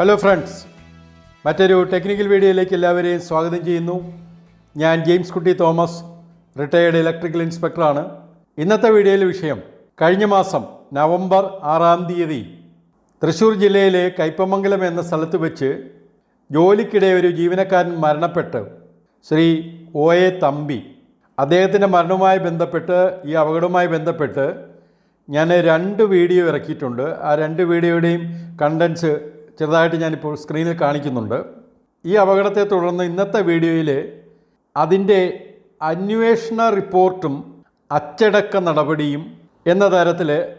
Hello friends മറ്റൊരു technical വീഡിയോയിലേക്ക് എല്ലാവരെയും സ്വാഗതം ചെയ്യുന്നു. ഞാൻ ജെയിംസ് കുട്ടി തോമസ് റിട്ടയേർഡ് ഇലക്ട്രിക്കൽ ഇൻസ്പെക്ടറാണ് ഇന്നത്തെ വീഡിയോയിലെ വിഷയം കഴിഞ്ഞ മാസം നവംബർ ആറാം തീയതി തൃശ്ശൂർ ജില്ലയിലെ കൈപ്പമംഗലം എന്ന സ്ഥലത്ത് വെച്ച് ജോലിക്കിടെ ഒരു ജീവനക്കാരൻ മരണപ്പെട്ട് ശ്രീ ഒ എ തമ്പി. അദ്ദേഹത്തിന്റെ മരണവുമായി ബന്ധപ്പെട്ട് ഈ അപകടവുമായി ബന്ധപ്പെട്ട് ഞാൻ രണ്ട് വീഡിയോ ഇറക്കിയിട്ടുണ്ട്. ആ രണ്ട് വീഡിയോയുടെയും കണ്ടൻസ് ചെറുതായിട്ട് ഞാനിപ്പോൾ സ്ക്രീനിൽ കാണിക്കുന്നുണ്ട്. ഈ അപകടത്തെ തുടർന്ന് ഇന്നത്തെ വീഡിയോയിൽ അതിന്റെ അന്വേഷണ റിപ്പോർട്ടും അച്ചടക്ക നടപടിയും എന്ന തരത്തിൽ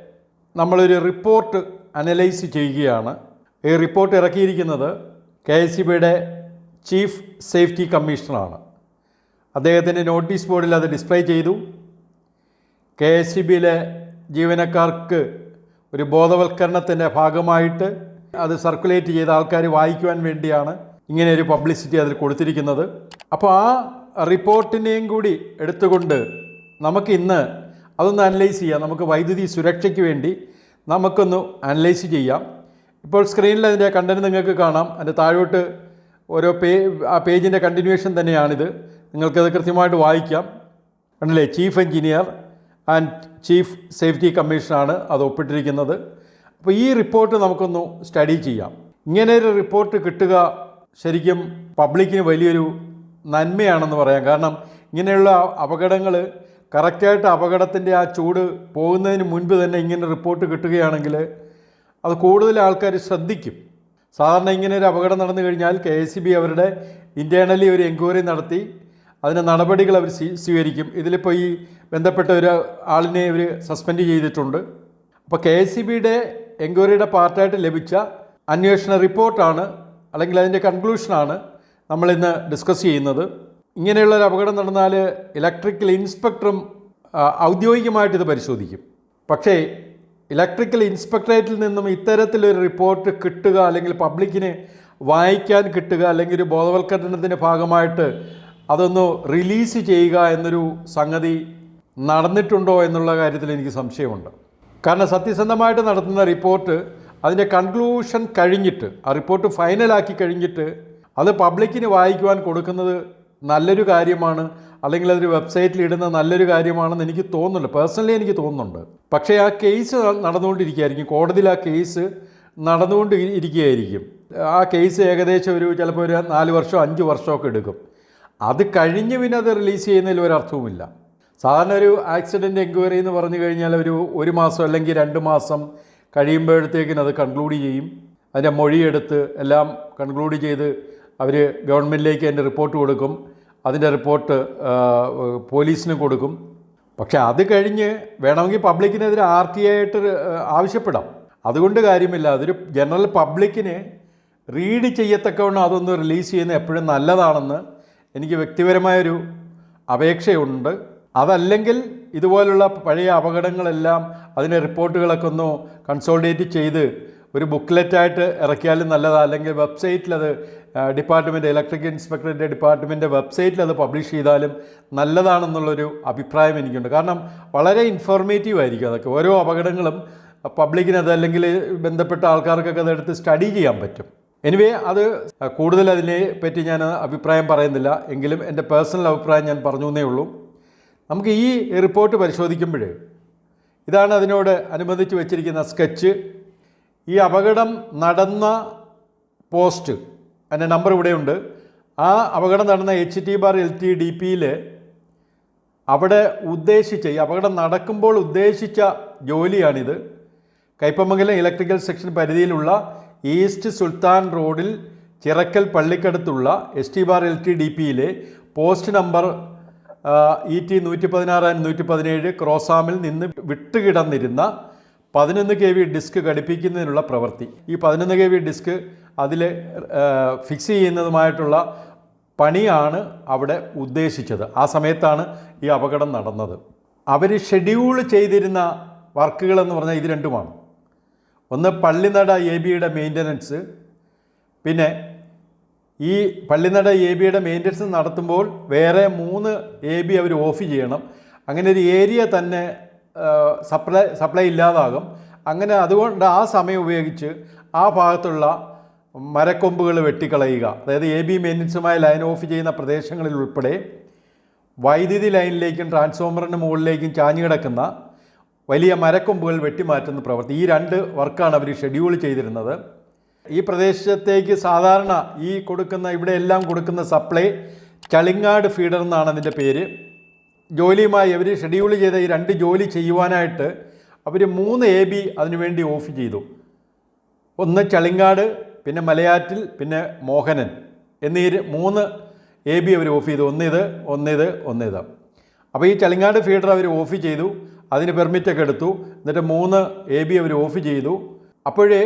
നമ്മളൊരു റിപ്പോർട്ട് അനലൈസ് ചെയ്യുകയാണ്. ഈ റിപ്പോർട്ട് ഇറക്കിയിരിക്കുന്നത് കെ എസ് സി ബിയുടെ ചീഫ് സേഫ്റ്റി കമ്മീഷണറാണ്. അദ്ദേഹത്തിന്റെ നോട്ടീസ് ബോർഡിൽ അത് ഡിസ്പ്ലേ ചെയ്തു. കെ എസ് സി ബിയിലെ ജീവനക്കാർക്ക് ഒരു ബോധവൽക്കരണത്തിന്റെ ഭാഗമായിട്ട് അത് സർക്കുലേറ്റ് ചെയ്ത ആൾക്കാർ വായിക്കുവാൻ വേണ്ടിയാണ് ഇങ്ങനെ ഒരു പബ്ലിസിറ്റി അതിൽ കൊടുത്തിരിക്കുന്നത്. അപ്പോൾ ആ റിപ്പോർട്ടിനെയും കൂടി എടുത്തുകൊണ്ട് നമുക്ക് ഇന്ന് അതൊന്ന് അനലൈസ് ചെയ്യാം. നമുക്ക് വൈദ്യുതി സുരക്ഷയ്ക്ക് വേണ്ടി നമുക്കൊന്ന് അനലൈസ് ചെയ്യാം. ഇപ്പോൾ സ്ക്രീനിൽ അതിന്റെ കണ്ടന്റ് നിങ്ങൾക്ക് കാണാം. അതിന്റെ താഴോട്ട് ഓരോ പേ ആ പേജിന്റെ കണ്ടിന്യൂവേഷൻ തന്നെയാണിത്. നിങ്ങൾക്കത് കൃത്യമായിട്ട് വായിക്കാം. കണ്ടില്ലേ? Chief engineer and chief safety കമ്മീഷനാണ് അത് ഒപ്പിട്ടിരിക്കുന്നത്. അപ്പോൾ ഈ റിപ്പോർട്ട് നമുക്കൊന്ന് സ്റ്റഡി ചെയ്യാം. ഇങ്ങനെ ഒരു റിപ്പോർട്ട് കിട്ടുക ശരിക്കും പബ്ലിക്കിന് വലിയൊരു നന്മയാണെന്ന് പറയാം. കാരണം ഇങ്ങനെയുള്ള അപകടങ്ങൾ കറക്റ്റായിട്ട് അപകടത്തിന്റെ ആ ചൂട് പോകുന്നതിന് മുൻപ് തന്നെ ഇങ്ങനെ റിപ്പോർട്ട് കിട്ടുകയാണെങ്കിൽ അത് കൂടുതൽ ആൾക്കാർ ശ്രദ്ധിക്കും. സാധാരണ ഇങ്ങനെ ഒരു അപകടം നടന്നു കഴിഞ്ഞാൽ കെ എസ് ബി അവരുടെ ഇന്റേർണലി ഒരു എൻക്വയറി നടത്തി അതിന്റെ നടപടികൾ അവർ സ്വീ- സ്വീകരിക്കും. ഇതിലിപ്പോൾ ഈ ബന്ധപ്പെട്ട ഒരു ആളിനെ ഇവർ സസ്പെൻഡ് ചെയ്തിട്ടുണ്ട്. അപ്പോൾ കെ എസ് സി ബിയുടെ എൻക്വയറിയുടെ പാർട്ടായിട്ട് ലഭിച്ച അന്വേഷണ റിപ്പോർട്ടാണ് അല്ലെങ്കിൽ അതിന്റെ കൺക്ലൂഷനാണ് നമ്മളിന്ന് ഡിസ്കസ് ചെയ്യുന്നത്. ഇങ്ങനെയുള്ള ഒരു അപകടം നടന്നാൽ ഇലക്ട്രിക്കൽ ഇൻസ്പെക്ടറും ഔദ്യോഗികമായിട്ട് ഇത് പരിശോധിക്കും. പക്ഷേ ഇലക്ട്രിക്കൽ ഇൻസ്പെക്ടറേറ്റിൽ നിന്നും ഇത്തരത്തിലൊരു റിപ്പോർട്ട് കിട്ടുക അല്ലെങ്കിൽ പബ്ലിക്കിന് വായിക്കാൻ കിട്ടുക അല്ലെങ്കിൽ ഒരു ബോധവൽക്കരണത്തിന്റെ ഭാഗമായിട്ട് അതൊന്ന് റിലീസ് ചെയ്യുക എന്നൊരു സംഗതി നടന്നിട്ടുണ്ടോ എന്നുള്ള കാര്യത്തിൽ എനിക്ക് സംശയമുണ്ട്. കാരണം സത്യസന്ധമായിട്ട് നടത്തുന്ന റിപ്പോർട്ട് അതിന്റെ കൺക്ലൂഷൻ കഴിഞ്ഞിട്ട് ആ റിപ്പോർട്ട് ഫൈനലാക്കി കഴിഞ്ഞിട്ട് അത് പബ്ലിക്കിന് വായിക്കുവാൻ കൊടുക്കുന്നത് നല്ലൊരു കാര്യമാണ് അല്ലെങ്കിൽ അതൊരു വെബ്സൈറ്റിൽ ഇടുന്ന നല്ലൊരു കാര്യമാണെന്ന് എനിക്ക് തോന്നുന്നുണ്ട്. പേഴ്സണലി എനിക്ക് തോന്നുന്നുണ്ട്. പക്ഷേ ആ കേസ് നടന്നുകൊണ്ടിരിക്കുകയായിരിക്കും. കോടതിയിൽ ആ കേസ് നടന്നുകൊണ്ട് ഇരിക്കുകയായിരിക്കും. ആ കേസ് ഏകദേശം ഒരു ചിലപ്പോൾ ഒരു നാല് വർഷമോ അഞ്ച് വർഷമൊക്കെ എടുക്കും. അത് കഴിഞ്ഞ് പിന്നെ അത് റിലീസ് ചെയ്യുന്നതിൽ ഒരർത്ഥവുമില്ല സാധാരണ ഒരു ആക്സിഡന്റ് എൻക്വയറി എന്ന് പറഞ്ഞു കഴിഞ്ഞാൽ ഒരു ഒരു മാസം അല്ലെങ്കിൽ രണ്ട് മാസം കഴിയുമ്പോഴത്തേക്കിന് അത് കൺക്ലൂഡ് ചെയ്യും. അതിന്റെ മൊഴിയെടുത്ത് എല്ലാം കൺക്ലൂഡ് ചെയ്ത് അവർ ഗവൺമെന്റിലേക്ക് അതിന്റെ റിപ്പോർട്ട് കൊടുക്കും. അതിന്റെ റിപ്പോർട്ട് പോലീസിന് കൊടുക്കും. പക്ഷേ അത് കഴിഞ്ഞ് വേണമെങ്കിൽ പബ്ലിക്കിനെതിരെ ആർ ടി ആയിട്ട് ആവശ്യപ്പെടാം. അതുകൊണ്ട് കാര്യമില്ല. അതൊരു ജനറൽ പബ്ലിക്കിന് റീഡ് ചെയ്യത്തക്കവണ്ണം അതൊന്ന് റിലീസ് ചെയ്യുന്നത് എപ്പോഴും നല്ലതാണെന്ന് എനിക്ക് വ്യക്തിപരമായൊരു അപേക്ഷയുണ്ട്. അതല്ലെങ്കിൽ ഇതുപോലുള്ള പഴയ അപകടങ്ങളെല്ലാം അതിന്റെ റിപ്പോർട്ടുകളൊക്കെ ഒന്ന് കൺസോൾഡേറ്റ് ചെയ്ത് ഒരു ബുക്ക്ലെറ്റായിട്ട് ഇറക്കിയാലും നല്ലതാണ് അല്ലെങ്കിൽ വെബ്സൈറ്റിൽ അത് ഡിപ്പാർട്ട്മെന്റ് ഇലക്ട്രിക് ഇൻസ്പെക്ടറിന്റെ ഡിപ്പാർട്ട്മെന്റ് വെബ്സൈറ്റിൽ അത് പബ്ലിഷ് ചെയ്താലും നല്ലതാണെന്നുള്ളൊരു അഭിപ്രായം എനിക്കുണ്ട്. കാരണം വളരെ ഇൻഫോർമേറ്റീവ് ആയിരിക്കും അതൊക്കെ. ഓരോ അപകടങ്ങളും പബ്ലിക്കിന് അത് അല്ലെങ്കിൽ ബന്ധപ്പെട്ട ആൾക്കാർക്കൊക്കെ അതെടുത്ത് സ്റ്റഡി ചെയ്യാൻ പറ്റും. എനിവേ അത് കൂടുതൽ അതിനെ പറ്റി ഞാൻ അഭിപ്രായം പറയുന്നില്ല. എങ്കിലും എന്റെ പേഴ്സണൽ അഭിപ്രായം ഞാൻ പറഞ്ഞു എന്നേ ഉള്ളൂ. നമുക്ക് ഈ റിപ്പോർട്ട് പരിശോധിക്കുമ്പോൾ ഇതാണ് അതിനോട് അനുബന്ധിച്ച് വെച്ചിരിക്കുന്ന സ്കെച്ച്. ഈ അപകടം നടന്ന പോസ്റ്റ് അതിന്റെ നമ്പർ ഇവിടെയുണ്ട്. ആ അപകടം നടന്ന H T bar L T D പിയിൽ അവിടെ ഉദ്ദേശിച്ച ഈ അപകടം നടക്കുമ്പോൾ ഉദ്ദേശിച്ച ജോലിയാണിത്. കൈപ്പമംഗലം ഇലക്ട്രിക്കൽ സെക്ഷൻ പരിധിയിലുള്ള ഈസ്റ്റ് സുൽത്താൻ റോഡിൽ Chirakkal പള്ളിക്കടുത്തുള്ള S T bar L T D പിയിലെ പോസ്റ്റ് നമ്പർ ഇ ടി നൂറ്റി പതിനാറ് ആൻഡ് നൂറ്റി പതിനേഴ് ക്രോസാമിൽ നിന്ന് വിട്ടുകിടന്നിരുന്ന പതിനൊന്ന് കെ വി ഡിസ്ക് ഘടിപ്പിക്കുന്നതിനുള്ള പ്രവൃത്തി. ഈ പതിനൊന്ന് കെ വി ഡിസ്ക് അതിൽ ഫിക്സ് ചെയ്യുന്നതുമായിട്ടുള്ള പണിയാണ് അവിടെ ഉദ്ദേശിച്ചത്. ആ സമയത്താണ് ഈ അപകടം നടന്നത്. അവർ ഷെഡ്യൂൾ ചെയ്തിരുന്ന വർക്കുകളെന്ന് പറഞ്ഞാൽ ഇത് രണ്ടുമാണ്. ഒന്ന് പള്ളിനട എ ബിയുടെ മെയിന്റനൻസ് പിന്നെ ഈ പള്ളിനട എ ബിയുടെ മെയിന്റനൻസ് നടത്തുമ്പോൾ വേറെ മൂന്ന് എ ബി അവർ ഓഫ് ചെയ്യണം. അങ്ങനെ ഒരു ഏരിയ തന്നെ സപ്ലൈ സപ്ലൈ ഇല്ലാതാകും. അങ്ങനെ അതുകൊണ്ട് ആ സമയം ഉപയോഗിച്ച് ആ ഭാഗത്തുള്ള മരക്കൊമ്പുകൾ വെട്ടിക്കളയുക. അതായത് എ ബി മെയിന്റനൻസുമായി ലൈൻ ഓഫ് ചെയ്യുന്ന പ്രദേശങ്ങളിൽ ഉൾപ്പെടെ വൈദ്യുതി ലൈനിലേക്കും ട്രാൻസ്ഫോമറിന് മുകളിലേക്കും ചാഞ്ഞു കിടക്കുന്ന വലിയ മരക്കൊമ്പുകൾ വെട്ടിമാറ്റുന്ന പ്രവൃത്തി. ഈ രണ്ട് വർക്കാണ് അവർ ഷെഡ്യൂൾ ചെയ്തിരുന്നത്. ഈ പ്രദേശത്തേക്ക് സാധാരണ ഈ കൊടുക്കുന്ന ഇവിടെ എല്ലാം കൊടുക്കുന്ന സപ്ലൈ ചളിങ്ങാട് ഫീഡർ എന്നാണ് അതിന്റെ പേര്. ജോലിയുമായി അവർ ഷെഡ്യൂൾ ചെയ്ത ഈ രണ്ട് ജോലി ചെയ്യുവാനായിട്ട് അവർ മൂന്ന് എ ബി അതിനുവേണ്ടി ഓഫ് ചെയ്തു. ഒന്ന് ചളിങ്ങാട് പിന്നെ മലയാറ്റിൽ പിന്നെ മോഹനൻ എന്നീ മൂന്ന് എ ബി അവർ ഓഫ് ചെയ്തു. ഒന്നിത് ഒന്നിത് ഒന്നിത് അപ്പോൾ ഈ ചളിങ്ങാട് ഫീഡർ അവർ ഓഫ് ചെയ്തു. അതിന് പെർമിറ്റൊക്കെ എടുത്തു. എന്നിട്ട് മൂന്ന് എ ബി അവർ ഓഫ് ചെയ്തു. അപ്പോഴേ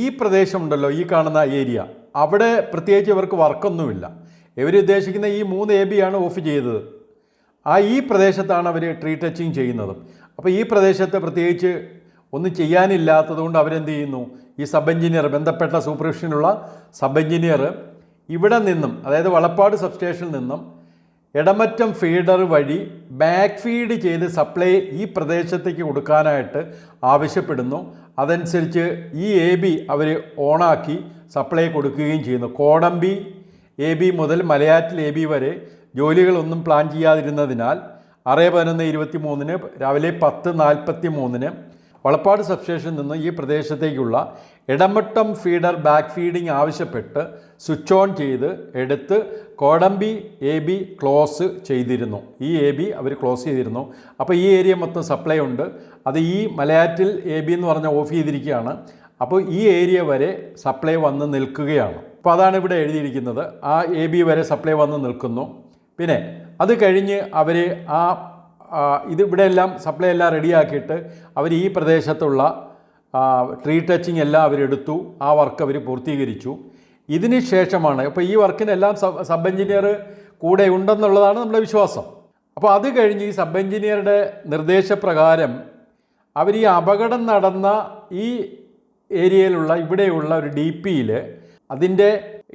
ഈ പ്രദേശമുണ്ടല്ലോ ഈ കാണുന്ന ഏരിയ. അവിടെ പ്രത്യേകിച്ച് ഇവർക്ക് വർക്കൊന്നുമില്ല. ഇവരുദ്ദേശിക്കുന്ന ഈ മൂന്ന് എ ബി ആണ് ഓഫ് ചെയ്തത്. ആ ഈ പ്രദേശത്താണ് അവർ ട്രീ ടച്ചിങ് ചെയ്യുന്നത്. അപ്പോൾ ഈ പ്രദേശത്തെ പ്രത്യേകിച്ച് ഒന്നും ചെയ്യാനില്ലാത്തതുകൊണ്ട് അവരെന്ത് ചെയ്യുന്നു? ഈ സബ് എഞ്ചിനീയർ ബന്ധപ്പെട്ട സൂപ്പർവിഷനുള്ള സബ് എഞ്ചിനീയർ ഇവിടെ നിന്നും അതായത് വളപ്പാട് സബ് സ്റ്റേഷനിൽ നിന്നും ഇടമറ്റം ഫീഡർ വഴി ബാക്ക് ഫീഡ് ചെയ്ത് സപ്ലൈ ഈ പ്രദേശത്തേക്ക് കൊടുക്കാനായിട്ട് ആവശ്യപ്പെടുന്നു. അതനുസരിച്ച് ഈ എ ബി അവർ ഓണാക്കി സപ്ലൈ കൊടുക്കുകയും ചെയ്യുന്നു. കോടമ്പി എ ബി മുതൽ മലയാറ്റിൽ എ ബി വരെ ജോലികളൊന്നും പ്ലാൻ ചെയ്യാതിരുന്നതിനാൽ ആറ് പതിനൊന്ന് ഇരുപത്തി മൂന്നിന് രാവിലെ പത്ത് നാൽപ്പത്തി മൂന്നിന് വളപ്പാട് സബ്സ്റ്റേഷനിൽ നിന്ന് ഈ പ്രദേശത്തേക്കുള്ള ഇടമട്ടം ഫീഡർ ബാക്ക് ഫീഡിംഗ് ആവശ്യപ്പെട്ട് സ്വിച്ച് ഓൺ ചെയ്ത് എടുത്ത് കോടമ്പി എ ബി ക്ലോസ് ചെയ്തിരുന്നു. ഈ എ ബി അവർ ക്ലോസ് ചെയ്തിരുന്നു. അപ്പോൾ ഈ ഏരിയ മൊത്തം സപ്ലൈ ഉണ്ട്. അത് ഈ മലയാറ്റിൽ എ ബി എന്ന് പറഞ്ഞാൽ ഓഫ് ചെയ്തിരിക്കുകയാണ്. അപ്പോൾ ഈ ഏരിയ വരെ സപ്ലൈ വന്ന് നിൽക്കുകയാണ്. അപ്പോൾ അതാണ് ഇവിടെ എഴുതിയിരിക്കുന്നത്. ആ എ ബി വരെ സപ്ലൈ വന്ന് നിൽക്കുന്നു. പിന്നെ അത് കഴിഞ്ഞ് അവർ ആ ഇത് ഇവിടെ എല്ലാം സപ്ലൈ എല്ലാം റെഡിയാക്കിയിട്ട് അവർ ഈ പ്രദേശത്തുള്ള ട്രീ ടച്ചിങ് എല്ലാം അവരെടുത്തു. ആ വർക്ക് അവർ പൂർത്തീകരിച്ചു. ഇതിന് ശേഷമാണ്. അപ്പോൾ ഈ വർക്കിനെല്ലാം സബ് സബ് എഞ്ചിനീയർ കൂടെ ഉണ്ടെന്നുള്ളതാണ് നമ്മുടെ വിശ്വാസം. അപ്പോൾ അത് കഴിഞ്ഞ് ഈ സബ് എഞ്ചിനീയറുടെ നിർദ്ദേശപ്രകാരം അവർ ഈ അപകടം നടന്ന ഈ ഏരിയയിലുള്ള ഇവിടെയുള്ള ഒരു ഡി പിയിൽ അതിന്റെ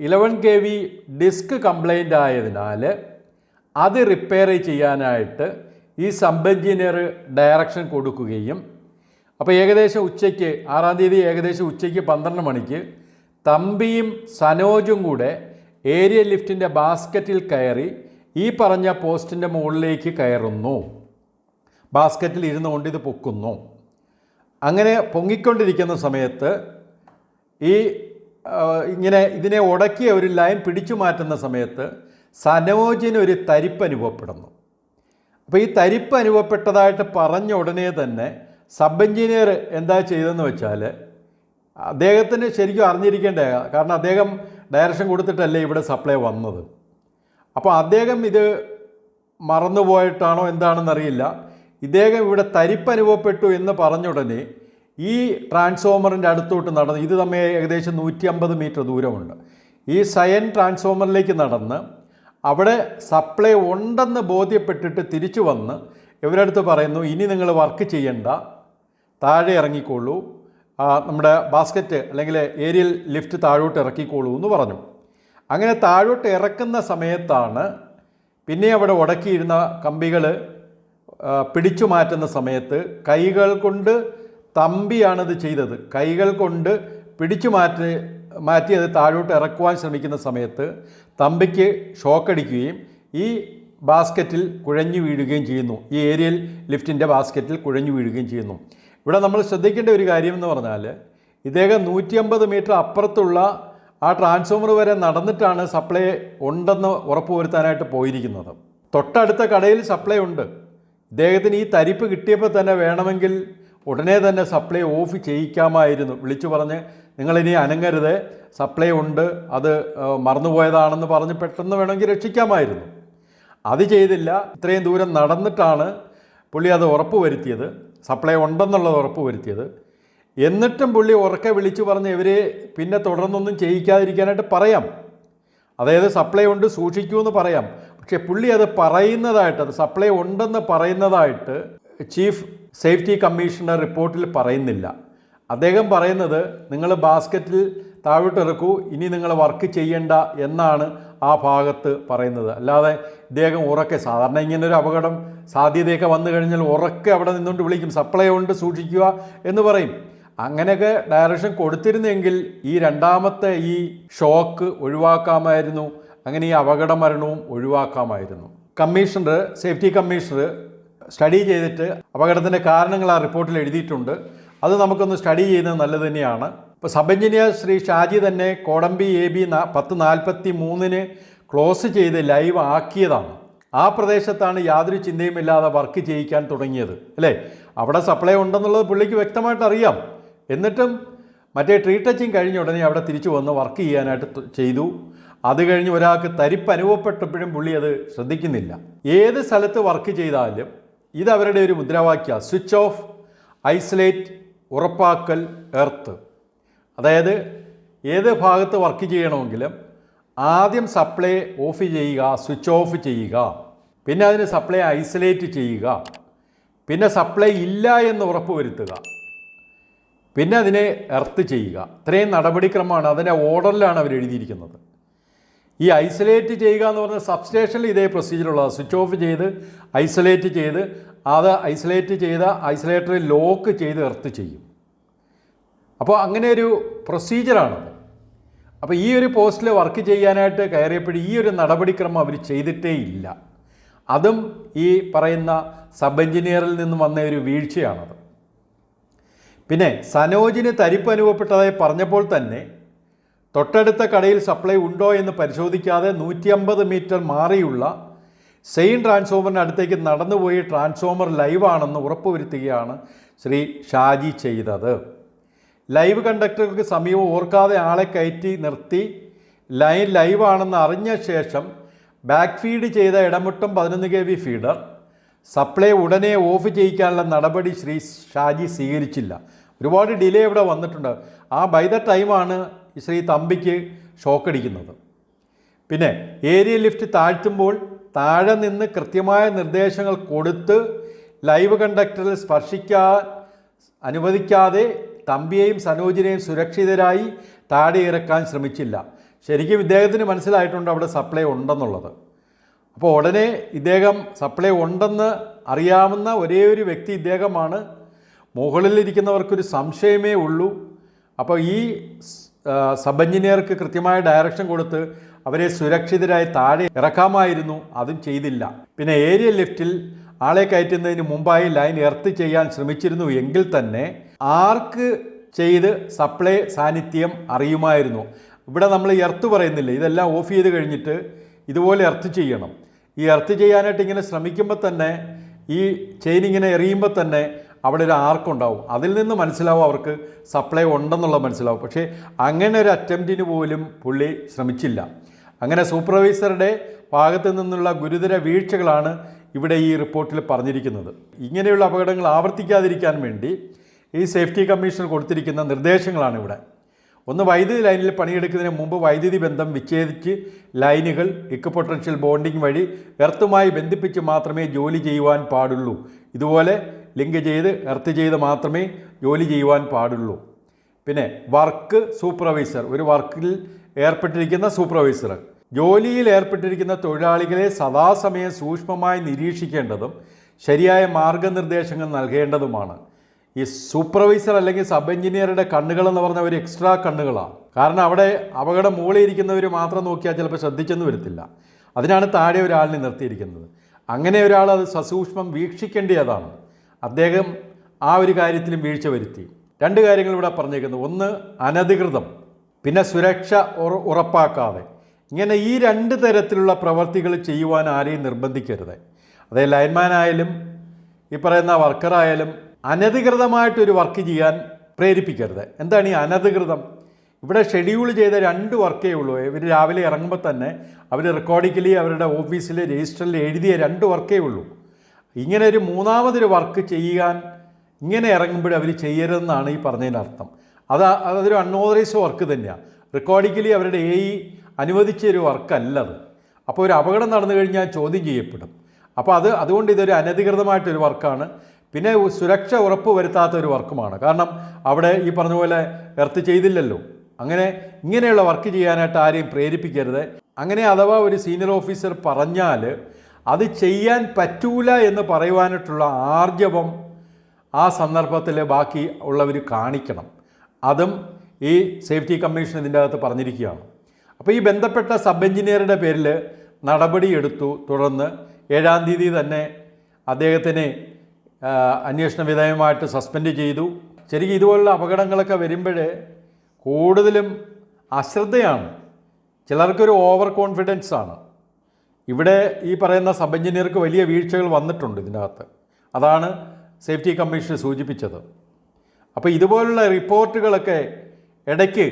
eleven K V disc complaint ആയതിനാൽ അത് റിപ്പയർ ചെയ്യാനായിട്ട് ഈ സബ് എഞ്ചിനീയർ ഡയറക്ഷൻ കൊടുക്കുകയും അപ്പോൾ ഏകദേശം ഉച്ചയ്ക്ക് ആറാം തീയതി ഏകദേശം ഉച്ചയ്ക്ക് പന്ത്രണ്ട് മണിക്ക് തമ്പിയും സനോജും കൂടെ ഏരിയ ലിഫ്റ്റിന്റെ ബാസ്ക്കറ്റിൽ കയറി ഈ പറഞ്ഞ പോസ്റ്റിന്റെ മുകളിലേക്ക് കയറുന്നു. ബാസ്ക്കറ്റിൽ ഇരുന്നു കൊണ്ട് ഇത് പൊക്കുന്നു. അങ്ങനെ പൊങ്ങിക്കൊണ്ടിരിക്കുന്ന സമയത്ത് ഈ ഇങ്ങനെ ഇതിനെ ഉടക്കിയ ഒരു ലൈൻ പിടിച്ചു മാറ്റുന്ന സമയത്ത് സനോജിന് ഒരു തരിപ്പ് അനുഭവപ്പെടുന്നു. അപ്പോൾ ഈ തരിപ്പ് അനുഭവപ്പെട്ടതായിട്ട് പറഞ്ഞ ഉടനെ തന്നെ സബ് എഞ്ചിനീയർ എന്താ ചെയ്തതെന്ന് വെച്ചാൽ അദ്ദേഹത്തിന് ശരിക്കും അറിഞ്ഞിരിക്കേണ്ട കാരണം അദ്ദേഹം ഡയറക്ഷൻ കൊടുത്തിട്ടല്ലേ ഇവിടെ സപ്ലൈ വന്നത്. അപ്പോൾ അദ്ദേഹം ഇത് മറന്നുപോയിട്ടാണോ എന്താണെന്നറിയില്ല. ഇദ്ദേഹം ഇവിടെ തരിപ്പ് അനുഭവപ്പെട്ടു എന്ന് പറഞ്ഞ ഉടനെ ഈ ട്രാൻസ്ഫോമറിന്റെ അടുത്തോട്ട് നടന്ന് ഇത് തമ്മിൽ ഏകദേശം നൂറ്റി അമ്പത് മീറ്റർ ദൂരമുണ്ട്. ഈ സയൻ ട്രാൻസ്ഫോമറിലേക്ക് നടന്ന് അവിടെ സപ്ലൈ ഉണ്ടെന്ന് ബോധ്യപ്പെട്ടിട്ട് തിരിച്ചു വന്ന് ഇവരടുത്ത് പറയുന്നു ഇനി നിങ്ങൾ വർക്ക് ചെയ്യണ്ട താഴെ ഇറങ്ങിക്കോളൂ നമ്മുടെ ബാസ്ക്കറ്റ് അല്ലെങ്കിൽ ഏരിയൽ ലിഫ്റ്റ് താഴോട്ട് ഇറക്കിക്കോളൂ എന്ന് പറഞ്ഞു. അങ്ങനെ താഴോട്ട് ഇറക്കുന്ന സമയത്താണ് പിന്നെ അവിടെ ഉടക്കിയിരുന്ന കമ്പികൾ പിടിച്ചു മാറ്റുന്ന സമയത്ത് കൈകൾ കൊണ്ട് തമ്പിയാണിത് ചെയ്തത്. കൈകൾ കൊണ്ട് പിടിച്ചു മാറ്റി മാറ്റി അത് താഴോട്ട് ഇറക്കുവാൻ ശ്രമിക്കുന്ന സമയത്ത് തമ്പിക്ക് ഷോക്കടിക്കുകയും ഈ ബാസ്ക്കറ്റിൽ കുഴഞ്ഞു വീഴുകയും ചെയ്യുന്നു. ഈ ഏരിയൽ ലിഫ്റ്റിന്റെ ബാസ്ക്കറ്റിൽ കുഴഞ്ഞു വീഴുകയും ചെയ്യുന്നു. ഇവിടെ നമ്മൾ ശ്രദ്ധിക്കേണ്ട ഒരു കാര്യം എന്ന് പറഞ്ഞാൽ ഇദ്ദേഹം നൂറ്റി അമ്പത് മീറ്റർ അപ്പുറത്തുള്ള ആ ട്രാൻസ്ഫോമർ വരെ നടന്നിട്ടാണ് സപ്ലൈ ഉണ്ടെന്ന് ഉറപ്പുവരുത്താനായിട്ട് പോയിരിക്കുന്നത്. തൊട്ടടുത്ത കടയിൽ സപ്ലൈ ഉണ്ട്. ഇദ്ദേഹത്തിന് ഈ തരിപ്പ് കിട്ടിയപ്പോൾ തന്നെ വേണമെങ്കിൽ ഉടനെ തന്നെ സപ്ലൈ ഓഫ് ചെയ്യിക്കാമായിരുന്നു. വിളിച്ചു പറഞ്ഞ് നിങ്ങളിനി അനങ്ങരുത് സപ്ലൈ ഉണ്ട് അത് മറന്നുപോയതാണെന്ന് പറഞ്ഞ് പെട്ടെന്ന് വേണമെങ്കിൽ രക്ഷിക്കാമായിരുന്നു. അത് ചെയ്തില്ല. ഇത്രയും ദൂരം നടന്നിട്ടാണ് പുള്ളി അത് ഉറപ്പ് വരുത്തിയത് സപ്ലൈ ഉണ്ടെന്നുള്ളത് ഉറപ്പ് വരുത്തിയത്. എന്നിട്ടും പുള്ളി ഉറക്കെ വിളിച്ചു പറഞ്ഞ് ഇവർ പിന്നെ തുടർന്നൊന്നും ചെയ്യിക്കാതിരിക്കാനായിട്ട് പറയാം. അതായത് സപ്ലൈ ഉണ്ട് സൂക്ഷിക്കൂ എന്ന് പറയാം. പക്ഷേ പുള്ളി അത് പറയുന്നതായിട്ട് അത് സപ്ലൈ ഉണ്ടെന്ന് പറയുന്നതായിട്ട് ചീഫ് സേഫ്റ്റി കമ്മീഷണർ റിപ്പോർട്ടിൽ പറയുന്നില്ല. അദ്ദേഹം പറയുന്നത് നിങ്ങൾ ബാസ്ക്കറ്റിൽ താഴോട്ടിറക്കൂ ഇനി നിങ്ങൾ വർക്ക് ചെയ്യേണ്ട എന്നാണ് ആ ഭാഗത്ത് പറയുന്നത്. അല്ലാതെ ഇദ്ദേഹം ഉറക്കെ സാധാരണ ഇങ്ങനെ ഒരു അപകടം സാധ്യതയൊക്കെ വന്നു കഴിഞ്ഞാൽ ഉറക്കെ അവിടെ നിന്നുകൊണ്ട് വിളിക്കും. സപ്ലൈ ഉണ്ട് സൂക്ഷിക്കുക എന്ന് പറയും. അങ്ങനെയൊക്കെ ഡയറക്ഷൻ കൊടുത്തിരുന്നെങ്കിൽ ഈ രണ്ടാമത്തെ ഈ ഷോക്ക് ഒഴിവാക്കാമായിരുന്നു. അങ്ങനെ ഈ അപകട മരണവും ഒഴിവാക്കാമായിരുന്നു. കമ്മീഷണർ സേഫ്റ്റി കമ്മീഷണർ സ്റ്റഡി ചെയ്തിട്ട് അപകടത്തിന്റെ കാരണങ്ങൾ ആ റിപ്പോർട്ടിൽ എഴുതിയിട്ടുണ്ട്. അത് നമുക്കൊന്ന് സ്റ്റഡി ചെയ്യുന്നത് നല്ലത് തന്നെയാണ്. ഇപ്പോൾ സബ് എഞ്ചിനീയർ ശ്രീ ഷാജി തന്നെ കോടമ്പി എ ബി പത്ത് നാൽപ്പത്തി മൂന്നിന് ക്ലോസ് ചെയ്ത് ലൈവ് ആക്കിയതാണ്. ആ പ്രദേശത്താണ് യാതൊരു ചിന്തയുമില്ലാതെ വർക്ക് ചെയ്യിക്കാൻ തുടങ്ങിയത് അല്ലേ? അവിടെ സപ്ലൈ ഉണ്ടെന്നുള്ളത് പുള്ളിക്ക് വ്യക്തമായിട്ട് അറിയാം. എന്നിട്ടും മറ്റേ ട്രീ ടച്ചിങ് കഴിഞ്ഞ ഉടനെ അവിടെ തിരിച്ചു വന്ന് വർക്ക് ചെയ്യാനായിട്ട് ചെയ്തു. അത് കഴിഞ്ഞ് ഒരാൾക്ക് തരിപ്പ് അനുഭവപ്പെട്ടപ്പോഴും പുള്ളി അത് ശ്രദ്ധിക്കുന്നില്ല. ഏത് സ്ഥലത്ത് വർക്ക് ചെയ്താലും ഇത് അവരുടെ ഒരു മുദ്രാവാക്യ സ്വിച്ച് ഓഫ് ഐസൊലേറ്റ് ഉറപ്പാക്കൽ എർത്ത്. അതായത് ഏത് ഭാഗത്ത് വർക്ക് ചെയ്യണമെങ്കിലും ആദ്യം സപ്ലൈ ഓഫ് ചെയ്യുക സ്വിച്ച് ഓഫ് ചെയ്യുക. പിന്നെ അതിന് സപ്ലൈ ഐസൊലേറ്റ് ചെയ്യുക. പിന്നെ സപ്ലൈ ഇല്ല എന്ന് ഉറപ്പ് വരുത്തുക. പിന്നെ അതിനെ എർത്ത് ചെയ്യുക. ഇത്രയും നടപടിക്രമമാണ് അതിന്റെ ഓർഡറിലാണ് അവർ എഴുതിയിരിക്കുന്നത്. ഈ ഐസൊലേറ്റ് ചെയ്യുക എന്ന് പറഞ്ഞാൽ സബ്സ്റ്റേഷനിൽ ഇതേ പ്രൊസീജിയറുള്ളത് സ്വിച്ച് ഓഫ് ചെയ്ത് ഐസൊലേറ്റ് ചെയ്ത് അത് ഐസൊലേറ്റ് ചെയ്ത ഐസൊലേറ്ററിൽ ലോക്ക് ചെയ്ത് എർത്ത് ചെയ്യും. അപ്പോൾ അങ്ങനെ ഒരു പ്രൊസീജിയറാണത് അപ്പോൾ ഈ ഒരു പോസ്റ്റിൽ വർക്ക് ചെയ്യാനായിട്ട് കയറിയപ്പോഴും ഈ ഒരു നടപടിക്രമം അവർ ചെയ്തിട്ടേ ഇല്ല. അതും ഈ പറയുന്ന സബ് എഞ്ചിനീയറിൽ നിന്ന് വന്ന ഒരു വീഴ്ചയാണത്. പിന്നെ സനോജിന് തരിപ്പ് അനുഭവപ്പെട്ടതായി പറഞ്ഞപ്പോൾ തന്നെ തൊട്ടടുത്ത കടയിൽ സപ്ലൈ ഉണ്ടോ എന്ന് പരിശോധിക്കാതെ നൂറ്റി അമ്പത് മീറ്റർ മാറിയുള്ള സെയിൻ ട്രാൻസ്ഫോമറിന് അടുത്തേക്ക് നടന്നുപോയി ട്രാൻസ്ഫോമർ ലൈവാണെന്ന് ഉറപ്പുവരുത്തുകയാണ് ശ്രീ ഷാജി ചെയ്തത്. ലൈവ് കണ്ടക്ടർക്ക് സമീപം ഓർക്കാതെ ആളെ കയറ്റി നിർത്തി. ലൈൻ ലൈവാണെന്ന് അറിഞ്ഞ ശേഷം ബാക്ക് ഫീഡ് ചെയ്ത ഇടമുട്ടം പതിനൊന്ന് കെ വി ഫീഡർ. സപ്ലൈ ഉടനെ ഓഫ് ചെയ്യിക്കാനുള്ള നടപടി ശ്രീ ഷാജി സ്വീകരിച്ചില്ല. ഒരുപാട് ഡിലേ ഇവിടെ വന്നിട്ടുണ്ട്. ആ ബൈ ദ ടൈമാണ് ശ്രീ തമ്പിക്ക് ഷോക്കടിക്കുന്നത്. പിന്നെ ഏരിയ ലിഫ്റ്റ് താഴ്ത്തുമ്പോൾ താഴെ നിന്ന് കൃത്യമായ നിർദ്ദേശങ്ങൾ കൊടുത്ത് ലൈവ് കണ്ടക്ടറിൽ സ്പർശിക്കാൻ അനുവദിക്കാതെ തമ്പിയെയും സനോജിനെയും സുരക്ഷിതരായി താഴെ ഇറക്കാൻ ശ്രമിച്ചില്ല. ശരിക്കും ഇദ്ദേഹത്തിന് മനസ്സിലായിട്ടുണ്ട് അവിടെ സപ്ലൈ ഉണ്ടെന്നുള്ളത്? അപ്പോൾ ഉടനെ ഇദ്ദേഹം സപ്ലൈ ഉണ്ടെന്ന് അറിയാവുന്ന ഒരേ ഒരു വ്യക്തി ഇദ്ദേഹമാണ്. മുകളിലിരിക്കുന്നവർക്കൊരു സംശയമേ ഉള്ളൂ. അപ്പോൾ ഈ സബ് എഞ്ചിനീയർക്ക് കൃത്യമായ ഡയറക്ഷൻ കൊടുത്ത് അവരെ സുരക്ഷിതരായി താഴെ ഇറക്കാമായിരുന്നു. അതും ചെയ്തില്ല. പിന്നെ ഏരിയ ലിഫ്റ്റിൽ ആളെ കയറ്റുന്നതിന് മുമ്പായി ലൈൻ എർത്ത് ചെയ്യാൻ ശ്രമിച്ചിരുന്നു എങ്കിൽ തന്നെ ആർക്ക് ചെയ്ത് സപ്ലൈ സാന്നിധ്യം അറിയുമായിരുന്നു. ഇവിടെ നമ്മൾ എർത്ത് പറയുന്നില്ല? ഇതെല്ലാം ഓഫ് ചെയ്ത് കഴിഞ്ഞിട്ട് ഇതുപോലെ എർത്ത് ചെയ്യണം. ഈ എർത്ത് ചെയ്യാനായിട്ട് ഇങ്ങനെ ശ്രമിക്കുമ്പോൾ തന്നെ ഈ ചെയിൻ ഇങ്ങനെ എറിയുമ്പോൾ തന്നെ അവിടെ ഒരു ആർക്കുണ്ടാവും അതിൽ നിന്ന് മനസ്സിലാവും അവർക്ക് സപ്ലൈ ഉണ്ടെന്നുള്ളത് മനസ്സിലാവും. പക്ഷേ അങ്ങനെ ഒരു അറ്റംപ്റ്റിന് പോലും പുള്ളി ശ്രമിച്ചില്ല. അങ്ങനെ സൂപ്പർവൈസറുടെ ഭാഗത്തു നിന്നുള്ള ഗുരുതര വീഴ്ചകളാണ് ഇവിടെ ഈ റിപ്പോർട്ടിൽ പറഞ്ഞിരിക്കുന്നത്. ഇങ്ങനെയുള്ള അപകടങ്ങൾ ആവർത്തിക്കാതിരിക്കാൻ വേണ്ടി ഈ സേഫ്റ്റി കമ്മീഷണർ കൊടുത്തിരിക്കുന്ന നിർദ്ദേശങ്ങളാണ് ഇവിടെ. ഒന്ന് വൈദ്യുതി ലൈനിൽ പണിയെടുക്കുന്നതിന് മുമ്പ് വൈദ്യുതി ബന്ധം വിച്ഛേദിച്ച് ലൈനുകൾ ഇക്ക് പൊട്ടൻഷ്യൽ ബോണ്ടിങ് വഴി എർത്തുമായി ബന്ധിപ്പിച്ച് മാത്രമേ ജോലി ചെയ്യുവാൻ പാടുള്ളൂ. ഇതുപോലെ ലിങ്ക് ചെയ്ത് എർത്ത് ചെയ്ത് മാത്രമേ ജോലി ചെയ്യുവാൻ പാടുള്ളൂ. പിന്നെ വർക്ക് സൂപ്പർവൈസർ ഒരു വർക്കിൽ ഏർപ്പെട്ടിരിക്കുന്ന സൂപ്പർവൈസർ. ജോലിയിൽ ഏർപ്പെട്ടിരിക്കുന്ന തൊഴിലാളികളെ സദാസമയം സൂക്ഷ്മമായി നിരീക്ഷിക്കേണ്ടതും ശരിയായ മാർഗനിർദ്ദേശങ്ങൾ നൽകേണ്ടതുമാണ്. ഈ സൂപ്പർവൈസർ അല്ലെങ്കിൽ സബ് എഞ്ചിനീയറുടെ കണ്ണുകൾ എന്ന് പറഞ്ഞ ഒരു എക്സ്ട്രാ കണ്ണുകളാണ് കാരണം അവിടെ അപകടം മുകളിൽ ഇരിക്കുന്നവർ മാത്രം നോക്കിയാൽ ചിലപ്പോൾ ശ്രദ്ധിച്ചെന്ന് വരത്തില്ല. അതിനാണ് താഴെ ഒരാളിനെ നിർത്തിയിരിക്കുന്നത്. അങ്ങനെ ഒരാൾ അത് സസൂക്ഷ്മം വീക്ഷിക്കേണ്ടതാണ് അദ്ദേഹം ആ ഒരു കാര്യത്തിലും വീഴ്ച വരുത്തി. രണ്ട് കാര്യങ്ങൾ ഇവിടെ പറഞ്ഞേക്കുന്നത് ഒന്ന് അനധികൃതം. പിന്നെ സുരക്ഷ ഉറപ്പാക്കാതെ. ഇങ്ങനെ ഈ രണ്ട് തരത്തിലുള്ള പ്രവർത്തികൾ ചെയ്യുവാൻ ആരെയും നിർബന്ധിക്കരുത്. അതേ ലൈൻമാനായാലും ഈ പറയുന്ന വർക്കറായാലും അനധികൃതമായിട്ടൊരു വർക്ക് ചെയ്യാൻ പ്രേരിപ്പിക്കരുത്. എന്താണ് ഈ അനധികൃതം? ഇവിടെ ഷെഡ്യൂൾ ചെയ്ത രണ്ട് വർക്കേ ഉള്ളൂ. ഇവർ രാവിലെ ഇറങ്ങുമ്പോൾ തന്നെ അവർ റെക്കോർഡിക്കലി അവരുടെ ഓഫീസിൽ രജിസ്റ്ററിൽ എഴുതിയ രണ്ട് വർക്കേ ഉള്ളൂ. ഇങ്ങനെ ഒരു മൂന്നാമതൊരു വർക്ക് ചെയ്യാൻ ഇങ്ങനെ ഇറങ്ങുമ്പോൾ അവർ ചെയ്യരുതെന്നാണ് ഈ പറഞ്ഞതിന്റെ അർത്ഥം. അത് അതൊരു അൺഓതറൈസ് വർക്ക് തന്നെയാണ് റെക്കോർഡിക്കലി അവരുടെ എ അനുവദിച്ച ഒരു വർക്കല്ല അത് അപ്പോൾ ഒരു അപകടം നടന്നു കഴിഞ്ഞാൽ ചോദ്യം ചെയ്യപ്പെടും. അപ്പോൾ അത് അതുകൊണ്ട് ഇതൊരു അനധികൃതമായിട്ടൊരു വർക്കാണ്. പിന്നെ സുരക്ഷ ഉറപ്പ് വരുത്താത്ത ഒരു വർക്കുമാണ്. കാരണം അവിടെ ഈ പറഞ്ഞ പോലെ എർത്ത് ചെയ്തില്ലല്ലോ. അങ്ങനെ ഇങ്ങനെയുള്ള വർക്ക് ചെയ്യാനായിട്ട് ആരെയും പ്രേരിപ്പിക്കരുത്. അങ്ങനെ അഥവാ ഒരു സീനിയർ ഓഫീസർ പറഞ്ഞാൽ അത് ചെയ്യാൻ പറ്റൂല എന്ന് പറയുവാനായിട്ടുള്ള ആർജവം ആ സന്ദർഭത്തിൽ ബാക്കി ഉള്ളവർ കാണിക്കണം. അതും ഈ സേഫ്റ്റി കമ്മീഷൻ ഇതിന്റെ അകത്ത് പറഞ്ഞിരിക്കുകയാണ്. അപ്പോൾ ഈ ബന്ധപ്പെട്ട സബ് എഞ്ചിനീയറുടെ പേരിൽ നടപടിയെടുത്തു തുടർന്ന് ഏഴാം തീയതി തന്നെ അദ്ദേഹത്തിനെ അന്വേഷണ വിധേയമായിട്ട് സസ്പെൻഡ് ചെയ്തു. ശരിക്കും ഇതുപോലുള്ള അപകടങ്ങളൊക്കെ വരുമ്പോൾ കൂടുതലും അശ്രദ്ധയാണ്. ചിലർക്കൊരു ഓവർ കോൺഫിഡൻസ് ആണ്. ഇവിടെ ഈ പറയുന്ന സബ് എഞ്ചിനീയർക്ക് വലിയ വീഴ്ചകൾ വന്നിട്ടുണ്ട് ഇതിനകത്ത്. അതാണ് സേഫ്റ്റി കമ്മീഷൻ സൂചിപ്പിച്ചത്. അപ്പോൾ ഇതുപോലുള്ള റിപ്പോർട്ടുകളൊക്കെ ഇടയ്ക്ക്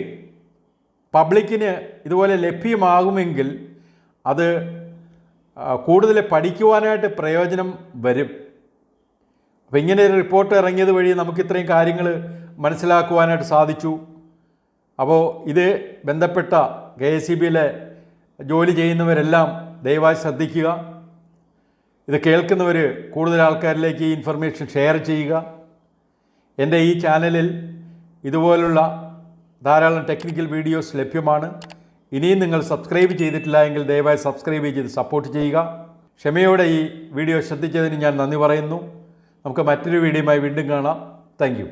പബ്ലിക്കിന് ഇതുപോലെ ലഭ്യമാകുമെങ്കിൽ അത് കൂടുതൽ പഠിക്കുവാനായിട്ട് പ്രയോജനം വരും. അപ്പോൾ ഇങ്ങനെ ഒരു റിപ്പോർട്ട് ഇറങ്ങിയത് വഴി നമുക്ക് ഇത്രയും കാര്യങ്ങൾ മനസ്സിലാക്കുവാനായിട്ട് സാധിച്ചു. അപ്പോൾ ഇത് ബന്ധപ്പെട്ട കെ എസ് സി ബിയിലെ ജോലി ചെയ്യുന്നവരെല്ലാം ദയവായി ശ്രദ്ധിക്കുക. ഇത് കേൾക്കുന്നവർ കൂടുതൽ ആൾക്കാരിലേക്ക് ഈ ഇൻഫർമേഷൻ ഷെയർ ചെയ്യുക. എന്റെ ഈ ചാനലിൽ ഇതുപോലുള്ള ധാരാളം ടെക്നിക്കൽ വീഡിയോസ് ലഭ്യമാണ്. ഇനിയും നിങ്ങൾ സബ്സ്ക്രൈബ് ചെയ്തിട്ടില്ല എങ്കിൽ ദയവായി സബ്സ്ക്രൈബ് ചെയ്ത് സപ്പോർട്ട് ചെയ്യുക. ക്ഷമയോടെ ഈ വീഡിയോ ശ്രദ്ധിച്ചതിന് ഞാൻ നന്ദി പറയുന്നു. നമുക്ക് മറ്റൊരു വീഡിയോയുമായി വീണ്ടും കാണാം. താങ്ക്